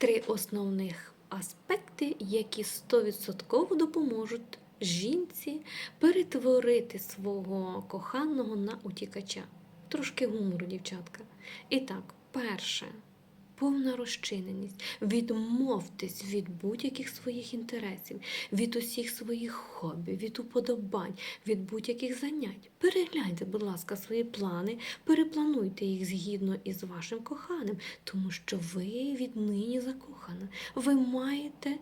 три основних аспекти, які 100% допоможуть жінці перетворити свого коханого на утікача. Трошки гумору, дівчатка. І так, перше. Повна розчиненість. Відмовтесь від будь-яких своїх інтересів, від усіх своїх хобі, від уподобань, від будь-яких занять. Перегляньте, будь ласка, свої плани, переплануйте їх згідно із вашим коханим, тому що ви віднині закохана. Ви маєте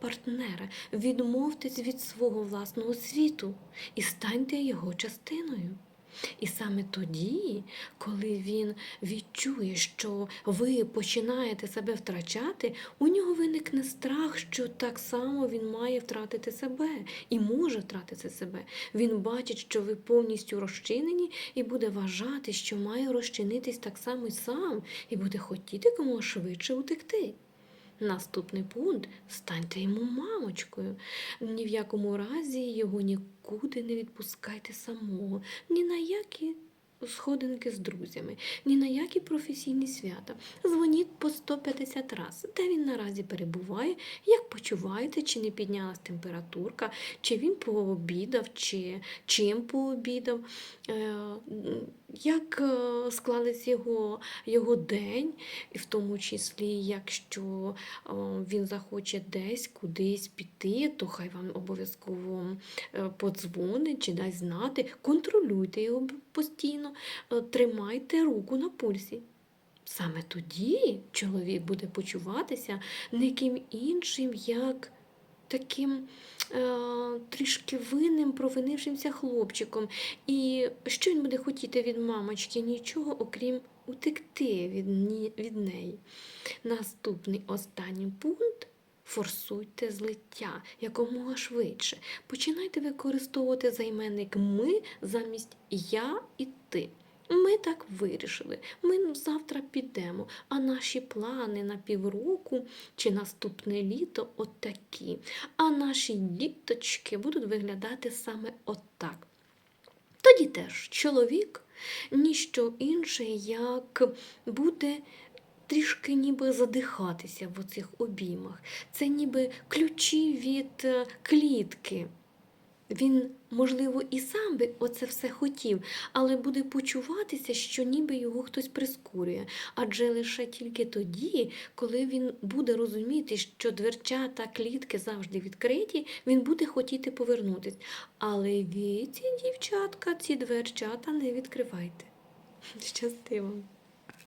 партнера. Відмовтесь від свого власного світу і станьте його частиною. І саме тоді, коли він відчує, що ви починаєте себе втрачати, у нього виникне страх, що так само він має втратити себе і може втратити себе. Він бачить, що ви повністю розчинені, і буде вважати, що має розчинитись так само й сам, і буде хотіти кому швидше утекти. Наступний пункт станьте йому мамочкою. Ні в якому разі його нікуди не відпускайте самого, ні на які сходинки з друзями, ні на які професійні свята. Дзвоніть по 150 разів, де він наразі перебуває, як почуваєте, чи не піднялась температурка, чи він пообідав, чи чим пообідав, е, як е, склались його, його день, в тому числі, якщо е, він захоче десь кудись піти, то хай вам обов'язково подзвонить чи дасть знати. Контролюйте його постійно, е, тримайте руку на пульсі. Саме тоді чоловік буде почуватися не ким іншим, як таким е, трішки винним, провинившимся хлопчиком. І що він буде хотіти від мамочки? Нічого, окрім утекти від, від неї. Наступний останній пункт. Форсуйте злиття якомога швидше. Починайте використовувати займенник ми замість я і ти. Ми так вирішили. Ми завтра підемо, а наші плани на півроку чи наступне літо отакі. А наші діточки будуть виглядати саме отак. Тоді теж чоловік ніщо інше, як буде трішки ніби задихатися в оцих обіймах. Це ніби ключі від е, клітки. Він, можливо, і сам би оце все хотів, але буде почуватися, що ніби його хтось прискорює. Адже лише тільки тоді, коли він буде розуміти, що дверчата клітки завжди відкриті, він буде хотіти повернутись. Але ви, ці дівчатка, ці дверчата не відкривайте. Щасти вам!